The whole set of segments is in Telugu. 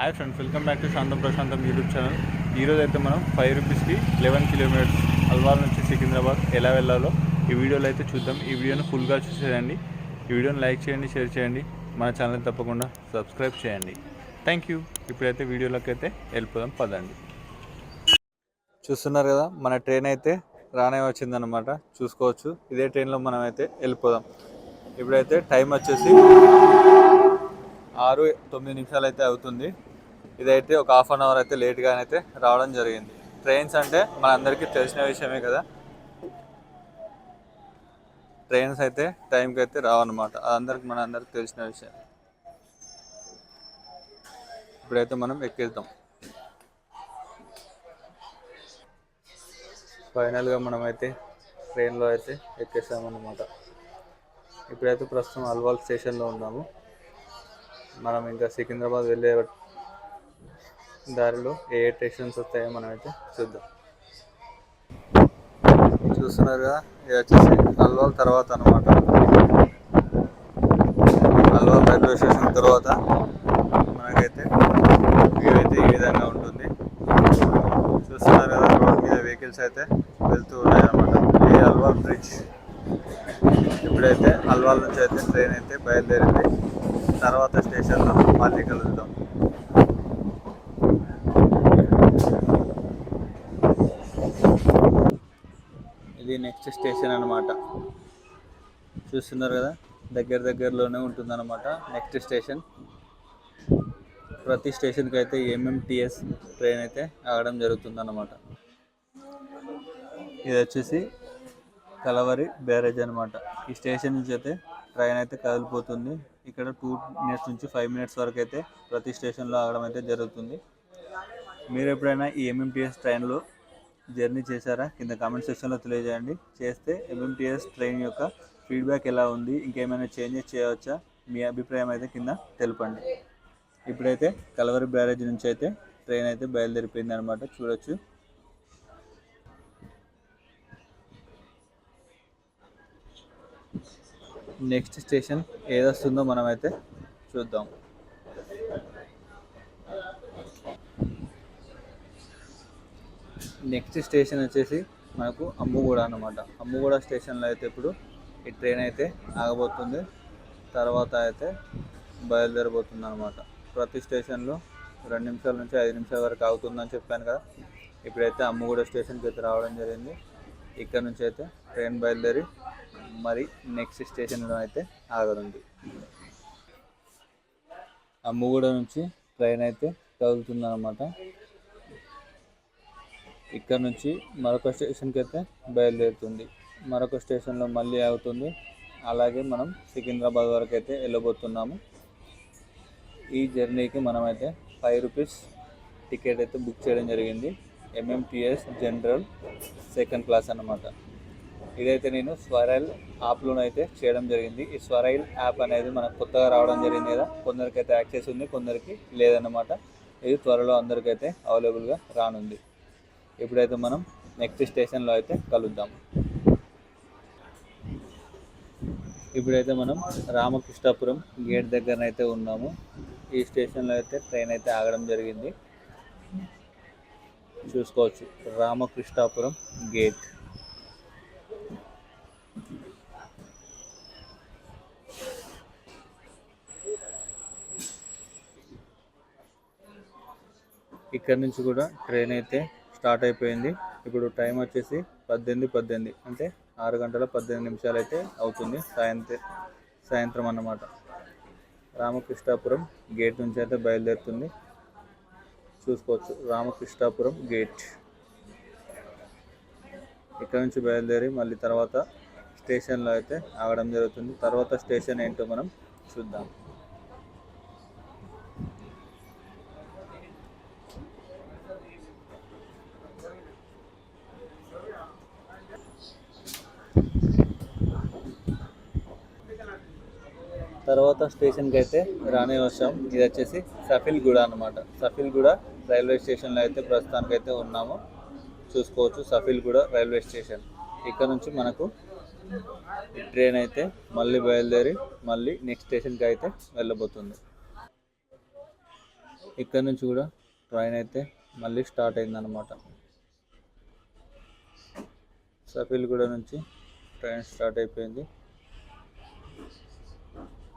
Hi friends welcome back to Shantam Prashantam YouTube channel ఈరోజు అయితే మనం ఫైవ్ రూపీస్కి లెవెన్ కిలోమీటర్స్ అల్వాల్ నుంచి సికింద్రాబాద్ ఎలా వెళ్ళాలో ఈ వీడియోలో అయితే చూద్దాం. ఈ వీడియోని ఫుల్గా చూసేయండి. ఈ వీడియోని లైక్ చేయండి షేర్ చేయండి. మన ఛానల్ తప్పకుండా సబ్స్క్రైబ్ చేయండి. థ్యాంక్ యూ ఇప్పుడైతే వీడియోలోకి అయితే వెళ్ళిపోదాం. పదండి. చూస్తున్నారు కదా మన ట్రైన్ అయితే రానే వచ్చిందనమాట చూసుకోవచ్చు. ఇదే ట్రైన్లో మనం అయితే వెళ్ళిపోదాం. ఇప్పుడైతే టైం వచ్చేసి ఆరు తొమ్మిది నిమిషాలు అయితే అవుతుంది. ఇదైతే ఒక హాఫ్ అన్ అవర్ అయితే లేట్గా అయితే రావడం జరిగింది. ట్రైన్స్ అంటే మనందరికీ తెలిసిన విషయమే కదా. ట్రైన్స్ అయితే టైంకి అయితే రావన్నమాట. అందరికి మన అందరికి తెలిసిన విషయం. ఇప్పుడైతే మనం ఎక్కేద్దాం. ఫైనల్గా మనమైతే ట్రైన్లో అయితే ఎక్కేసామన్నమాట. ఇప్పుడైతే ప్రస్తుతం అల్వాల్ స్టేషన్లో ఉన్నాము. మనం ఇంకా సికింద్రాబాద్ వెళ్ళే దారిలో ఏ ఏ స్టేషన్స్ వస్తాయో మనం అయితే చూద్దాం. చూస్తున్నారు కదా ఇది వచ్చేసి అల్వాల్ తర్వాత అనమాట అల్వాల్ రైల్వే స్టేషన్ తర్వాత మనకైతే వ్యూ అయితే ఈ విధంగా ఉంటుంది. చూస్తున్నారు కదా రోడ్ మీద వెహికల్స్ అయితే వెళ్తూ ఉన్నాయన్నమాట. ఇది అల్వాల్ బ్రిడ్జ్. ఇప్పుడైతే అల్వాల్ నుంచి అయితే ట్రైన్ అయితే బయలుదేరింది. తర్వాత స్టేషన్లో మళ్ళీ కలుద్దాం. ఇది నెక్స్ట్ స్టేషన్ అనమాట చూస్తున్నారు కదా? దగ్గర దగ్గరలోనే ఉంటుందన్నమాట నెక్స్ట్ స్టేషన్ ప్రతి స్టేషన్కి అయితే ఎంఎంటిఎస్ ట్రైన్ అయితే ఆగడం జరుగుతుందన్నమాట. ఇది వచ్చేసి కలవరి బ్యారేజ్ అనమాట ఈ స్టేషన్ నుంచి అయితే ట్రైన్ అయితే కదిలిపోతుంది. ఇక్కడ టూ మినిట్స్ నుంచి ఫైవ్ మినిట్స్ వరకు అయితే ప్రతి స్టేషన్లో ఆగడం అయితే జరుగుతుంది. మీరు ఎప్పుడైనా ఈ ఎంఎంటిఎస్ ట్రైన్లో జర్నీ చేశారా? కింద కామెంట్ సెక్షన్లో తెలియజేయండి. చేస్తే ఎంఎంటీఎస్ ట్రైన్ యొక్క ఫీడ్బ్యాక్ ఎలా ఉంది? ఇంకేమైనా చేంజెస్ చేయవచ్చా? మీ అభిప్రాయం అయితే కింద తెలపండి. ఇప్పుడైతే కలవరి బ్యారేజ్ నుంచి అయితే ట్రైన్ అయితే బయలుదేరిపోయింది అనమాట చూడొచ్చు. నెక్స్ట్ స్టేషన్ ఏదొస్తుందో మనమైతే చూద్దాం. నెక్స్ట్ స్టేషన్ వచ్చేసి మనకు అమ్ముగూడ అనమాట అమ్ముగూడ స్టేషన్లో అయితే ఇప్పుడు ఈ ట్రైన్ అయితే ఆగబోతుంది. తర్వాత అయితే బయలుదేరబోతుంది అనమాట ప్రతి స్టేషన్లో రెండు నిమిషాల నుంచి ఐదు నిమిషాల వరకు ఆగుతుందని చెప్పాను కదా. ఇప్పుడైతే అమ్ముగూడ స్టేషన్కి అయితే రావడం జరిగింది. ఇక్కడ నుంచి అయితే ట్రైన్ బయలుదేరి మరి నెక్స్ట్ స్టేషన్లో అయితే ఆగనుంది అమ్ముగూడ నుంచి ట్రైన్ అయితే కదులుతుందన్నమాట ఇక్కడ నుంచి మరొక స్టేషన్కి అయితే బయలుదేరుతుంది. మరొక స్టేషన్లో మళ్ళీ ఆగుతుంది. అలాగే మనం సికింద్రాబాద్ వరకు అయితే వెళ్ళబోతున్నాము. ఈ జర్నీకి మనమైతే ఫైవ్ రూపీస్ టికెట్ అయితే బుక్ చేయడం జరిగింది. ఎంఎంటిఎస్ జనరల్ సెకండ్ క్లాస్ అన్నమాట. ఇదైతే నేను స్వరైల్ యాప్లోనైతే చేయడం జరిగింది. ఈ స్వరైల్ యాప్ అనేది మనకు కొత్తగా రావడం జరిగింది కదా కొందరికైతే యాక్సెస్ ఉంది కొందరికి లేదన్నమాట. ఇది త్వరలో అందరికైతే అవైలబుల్గా రానుంది. ఇప్పుడైతే మనం నెక్స్ట్ స్టేషన్లో అయితే కలుద్దాం. ఇప్పుడైతే మనం రామకృష్ణాపురం గేట్ దగ్గర అయితే ఉన్నాము. ఈ స్టేషన్లో అయితే ట్రైన్ అయితే ఆగడం జరిగింది. చూసుకోవచ్చు. రామకృష్ణాపురం గేట్ ఇక్కడ నుంచి కూడా ట్రైన్ అయితే స్టార్ట్ అయిపోయింది. ఇప్పుడు టైం వచ్చేసి పద్దెనిమిది పద్దెనిమిది. అంటే ఆరు గంటల పద్దెనిమిది నిమిషాలు అయితే అవుతుంది. సాయంత్రం సాయంత్రం అన్నమాట. రామకృష్ణాపురం గేట్ నుంచి అయితే బయలుదేరుతుంది. చూసుకోవచ్చు. రామకృష్ణాపురం గేట్ ఇక్కడ నుంచి బయలుదేరి మళ్ళీ తర్వాత స్టేషన్లో అయితే ఆగడం జరుగుతుంది. తర్వాత స్టేషన్ ఏంటో మనం చూద్దాం. తర్వాత స్టేషన్కి అయితే రానే వచ్చాం. ఇది వచ్చేసి సఫిల్గూడ అనమాట సఫిల్గూడ రైల్వే స్టేషన్లో అయితే ప్రస్తుతానికి అయితే ఉన్నాము. చూసుకోవచ్చు సఫిల్గూడ రైల్వే స్టేషన్. ఇక్కడ నుంచి మనకు ట్రైన్ అయితే మళ్ళీ బయలుదేరి మళ్ళీ నెక్స్ట్ స్టేషన్కి అయితే వెళ్ళబోతుంది. ఇక్కడ నుంచి కూడా ట్రైన్ అయితే మళ్ళీ స్టార్ట్ అయిందనమాట సఫిల్గూడ నుంచి ట్రైన్ స్టార్ట్ అయిపోయింది.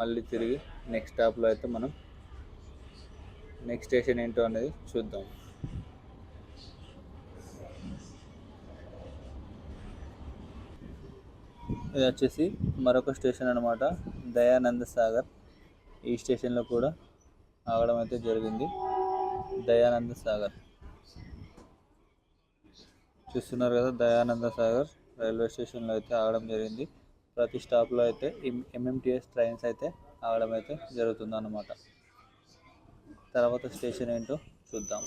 మళ్ళీ తిరిగి నెక్స్ట్ స్టాప్లో అయితే మనం నెక్స్ట్ స్టేషన్ ఏంటో అనేది చూద్దాం. ఇది వచ్చేసి మరొక స్టేషన్ అనమాట దయానంద సాగర్. ఈ స్టేషన్లో కూడా ఆగడం అయితే జరిగింది. దయానంద సాగర్. చూస్తున్నారు కదా దయానంద సాగర్ రైల్వే స్టేషన్లో అయితే ఆగడం జరిగింది. ప్రతి స్టాప్లో అయితే ఎంఎంటిఎస్ ట్రైన్స్ అయితే ఆగడం అయితే జరుగుతుంది అన్నమాట తర్వాత స్టేషన్ ఏంటో చూద్దాం.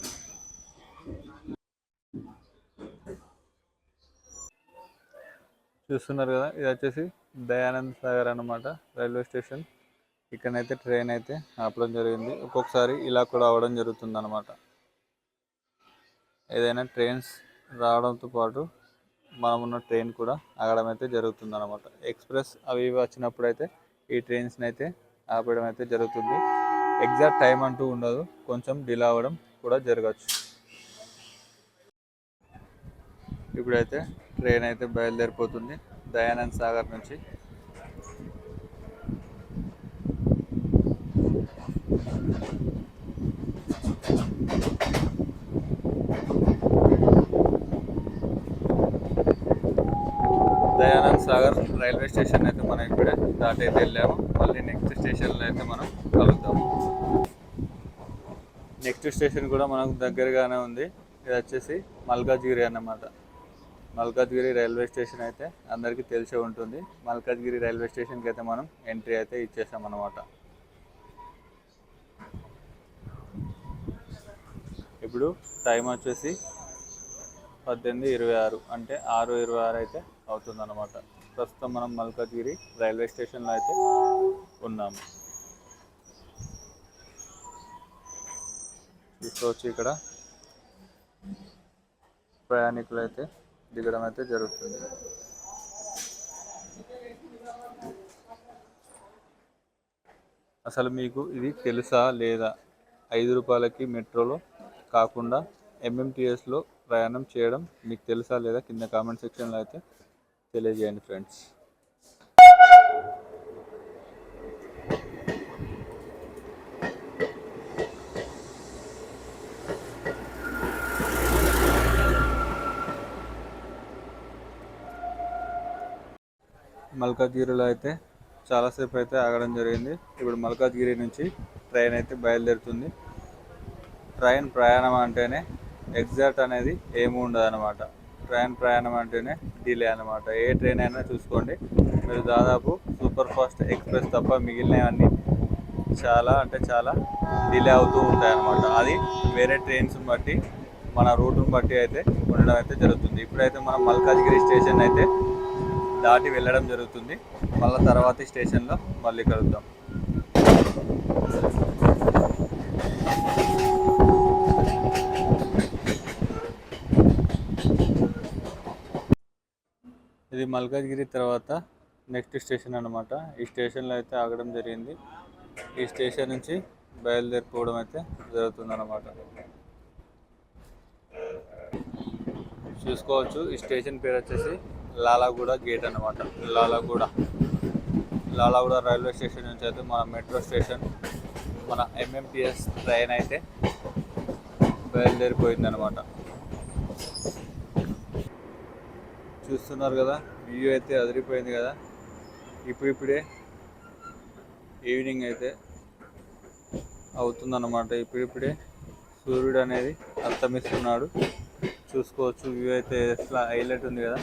చూస్తున్నారు కదా ఇది వచ్చేసి దయానంద్ సాగర్ అన్నమాట రైల్వే స్టేషన్. ఇక్కడనైతే ట్రైన్ అయితే ఆపడం జరిగింది. ఒక్కొక్కసారి ఇలా కూడా అవడం జరుగుతుంది అనమాట ఏదైనా ట్రైన్స్ రావడంతో పాటు మనం ఉన్న ట్రైన్ కూడా ఆగడం అయితే జరుగుతుంది అనమాట ఎక్స్ప్రెస్ అవి ఇవి వచ్చినప్పుడు అయితే ఈ ట్రైన్స్ని అయితే ఆపడం అయితే జరుగుతుంది. ఎగ్జాక్ట్ టైం అంటూ ఉండదు. కొంచెం డిలే అవ్వడం కూడా జరగచ్చు. ఇప్పుడైతే ట్రైన్ అయితే బయలుదేరిపోతుంది దయానంద్ సాగర్ నుంచి. దయానంద్ సాగర్ రైల్వే స్టేషన్ అయితే మనం ఇప్పుడే దాటి అయితే వెళ్ళాము. మళ్ళీ నెక్స్ట్ స్టేషన్లో అయితే మనం కలుద్దాము నెక్స్ట్ స్టేషన్ కూడా మనకు దగ్గరగానే ఉంది. ఇది వచ్చేసి మల్కాజ్గిరి అన్నమాట. మల్కాజ్గిరి రైల్వే స్టేషన్ అయితే అందరికీ తెలిసే ఉంటుంది. మల్కాజ్గిరి రైల్వే స్టేషన్కి అయితే మనం ఎంట్రీ అయితే ఇచ్చేసాం ఇప్పుడు టైం వచ్చేసి పద్దెనిమిది ఇరవై ఆరు. అంటే ఆరు ఇరవై ఆరు అయితే అవుతుందన్నమాట. ప్రస్తుతం మనం మల్కాజ్గిరి రైల్వే స్టేషన్లో అయితే ఉన్నాము. చూసుకోవచ్చు ఇక్కడ ప్రయాణికులు అయితే దిగడం అయితే జరుగుతుంది. అసలు మీకు ఇది తెలుసా లేదా? ఐదు రూపాయలకి మెట్రోలో కాకుండా ఎంఎంటీఎస్లో ప్రయాణం చేయడం మీకు తెలుసా లేదా కింద కామెంట్ సెక్షన్లో అయితే తెలియజేయండి ఫ్రెండ్స్. మల్కాజ్గిరిలో అయితే చాలాసేపు అయితే ఆగడం జరిగింది. ఇప్పుడు మల్కాజ్గిరి నుంచి ట్రైన్ అయితే బయలుదేరుతుంది. ట్రైన్ ప్రయాణం అంటేనే ఎగ్జాక్ట్ అనేది ఏమి ఉండదు అనమాట ట్రైన్ ప్రయాణం అంటేనే డిలే అనమాట ఏ ట్రైన్ అయినా చూసుకోండి. మీరు దాదాపు సూపర్ ఫాస్ట్ ఎక్స్ప్రెస్ తప్ప మిగిలినవన్నీ చాలా అంటే చాలా డిలే అవుతూ ఉంటాయి అనమాట అది వేరే ట్రైన్స్ బట్టి మన రూట్ని బట్టి అయితే ఉండడం అయితే జరుగుతుంది. ఇప్పుడైతే మనం మల్కాజ్గిరి స్టేషన్ అయితే దాటి వెళ్ళడం జరుగుతుంది. మళ్ళీ తర్వాతి స్టేషన్లో మళ్ళీ కలుద్దాం. ఇది మల్కాజ్గిరి తర్వాత నెక్స్ట్ స్టేషన్ అన్నమాట. ఈ స్టేషన్లో అయితే ఆగడం జరిగింది. ఈ స్టేషన్ నుంచి బయలుదేరిపోవడం అయితే జరుగుతుందన్నమాట. చూసుకోవచ్చు. ఈ స్టేషన్ పేరు వచ్చేసి లాలాగూడ గేట్ అన్నమాట. లాలాగూడ. లాలాగూడ రైల్వే స్టేషన్ నుంచి అయితే మన మెట్రో స్టేషన్ మన ఎంఎంటిఎస్ ట్రైన్ అయితే బయలుదేరిపోయింది అనమాట చూస్తున్నారు కదా వ్యూ అయితే అదిరిపోయింది కదా. ఇప్పుడిప్పుడే ఈవినింగ్ అయితే అవుతుందన్నమాట. ఇప్పుడిప్పుడే సూర్యుడు అనేది అస్తమిస్తున్నాడు. చూసుకోవచ్చు వ్యూ అయితే ఎట్లా హైలైట్ ఉంది కదా.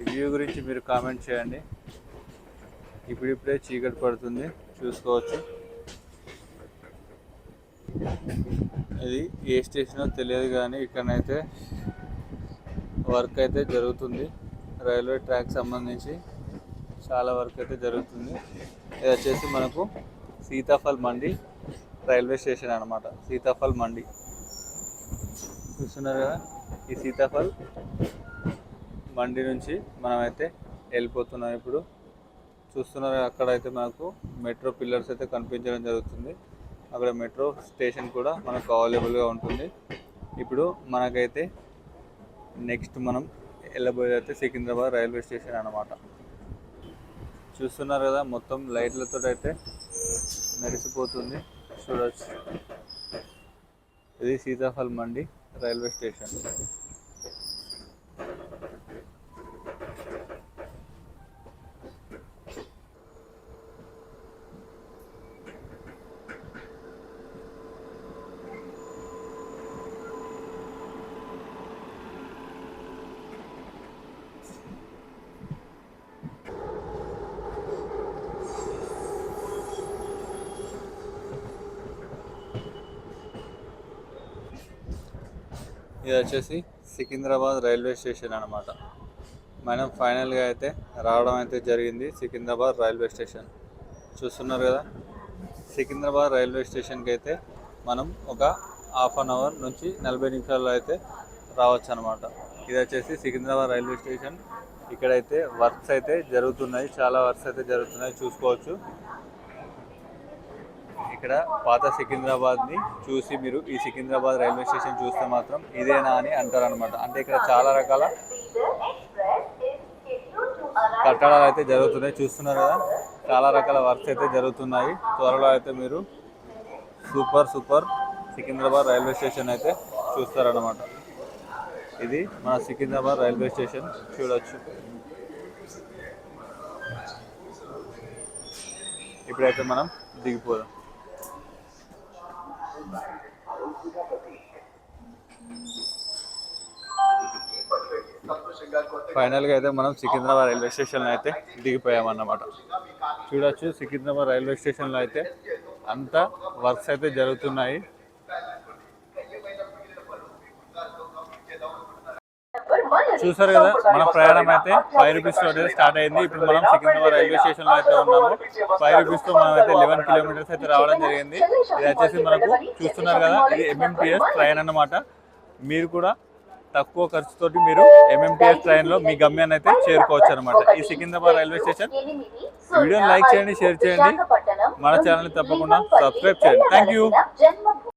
ఈ వ్యూ గురించి మీరు కామెంట్ చేయండి. ఇప్పుడిప్పుడే చీకటి పడుతుంది చూసుకోవచ్చు. ఇది ఏ స్టేషనో తెలియదు కానీ ఇక్కడనైతే వర్క్ అయితే జరుగుతుంది. రైల్వే ట్రాక్ సంబంధించి చాలా వర్క్ అయితే జరుగుతుంది. ఇది వచ్చేసి మనకు సీతాఫల్ మండి రైల్వే స్టేషన్ అనమాట సీతాఫల్ మండి. చూస్తున్నారు కదా? ఈ సీతాఫల్ మండి నుంచి మనమైతే వెళ్ళిపోతున్నాం ఇప్పుడు. చూస్తున్నారు అక్కడైతే మనకు మెట్రో పిల్లర్స్ అయితే కనిపించడం జరుగుతుంది. అక్కడ మెట్రో స్టేషన్ కూడా మనకు అవైలబుల్గా ఉంటుంది. ఇప్పుడు మనకైతే నెక్స్ట్ మనం వెళ్ళబోయేది అయితే సికింద్రాబాద్ రైల్వే స్టేషన్ అన్నమాట. చూస్తున్నారు కదా మొత్తం లైట్లతో అయితే మెరిసిపోతుంది. చూడొచ్చు. ఇది సీతాఫల్ మండి రైల్వే స్టేషన్. ఇది వచ్చేసి సికింద్రాబాద్ రైల్వే స్టేషన్ అన్నమాట. మనం ఫైనల్గా అయితే రావడం అయితే జరిగింది సికింద్రాబాద్ రైల్వే స్టేషన్. చూస్తున్నారు కదా? సికింద్రాబాద్ రైల్వే స్టేషన్కి అయితే మనం ఒక హాఫ్ అన్ అవర్ నుంచి నలభై నిమిషాల్లో అయితే రావచ్చు అనమాట ఇది వచ్చేసి సికింద్రాబాద్ రైల్వే స్టేషన్. ఇక్కడైతే వర్క్స్ అయితే జరుగుతున్నాయి. చాలా వర్క్స్ అయితే జరుగుతున్నాయి. చూసుకోవచ్చు. ఇక్కడ పాత సికింద్రాబాద్ని చూసి మీరు ఈ సికింద్రాబాద్ రైల్వే స్టేషన్ చూస్తే మాత్రం ఇదేనా అని అంటారనమాట అంటే ఇక్కడ చాలా రకాల కట్టడాలు అయితే జరుగుతున్నాయి. చూస్తున్నారు కదా? చాలా రకాల వర్క్స్ అయితే జరుగుతున్నాయి. త్వరలో అయితే మీరు super super Secunderabad railway station అయితే చూస్తారనమాట ఇది మన సికింద్రాబాద్ రైల్వే స్టేషన్. చూడొచ్చు. ఇప్పుడైతే మనం దిగిపోదాం. ఫైనల్గా అయితే మనం సికింద్రాబాద్ రైల్వే స్టేషన్లో అయితే దిగిపోయామన్నమాట. చూడొచ్చు సికింద్రాబాద్ రైల్వే స్టేషన్లో అయితే అంతా వర్క్స్ అయితే జరుగుతున్నాయి. చూసారు కదా మన ప్రయాణం అయితే ఫైవ్ రూపీస్ అయితే స్టార్ట్ అయింది. ఇప్పుడు మనం సికింద్రాబాద్ రైల్వే స్టేషన్లో అయితే ఉన్నాము. ఫైవ్ రూపీస్తో మనం అయితే లెవెన్ కిలోమీటర్స్ అయితే రావడం జరిగింది. ఇది వచ్చేసి మనకు చూస్తున్నారు కదా ఇది ఎంఎంటీఎస్ ట్రైన్ అన్నమాట. మీరు కూడా తక్కువ ఖర్చుతోటి మీరు ఎంఎంటీఎస్ ట్రైన్లో మీ గమ్యాన్ని అయితే చేరుకోవచ్చు అనమాట ఈ సికింద్రాబాద్ రైల్వే స్టేషన్. వీడియోని లైక్ చేయండి షేర్ చేయండి. మన ఛానల్ తప్పకుండా సబ్స్క్రైబ్ చేయండి. Thank you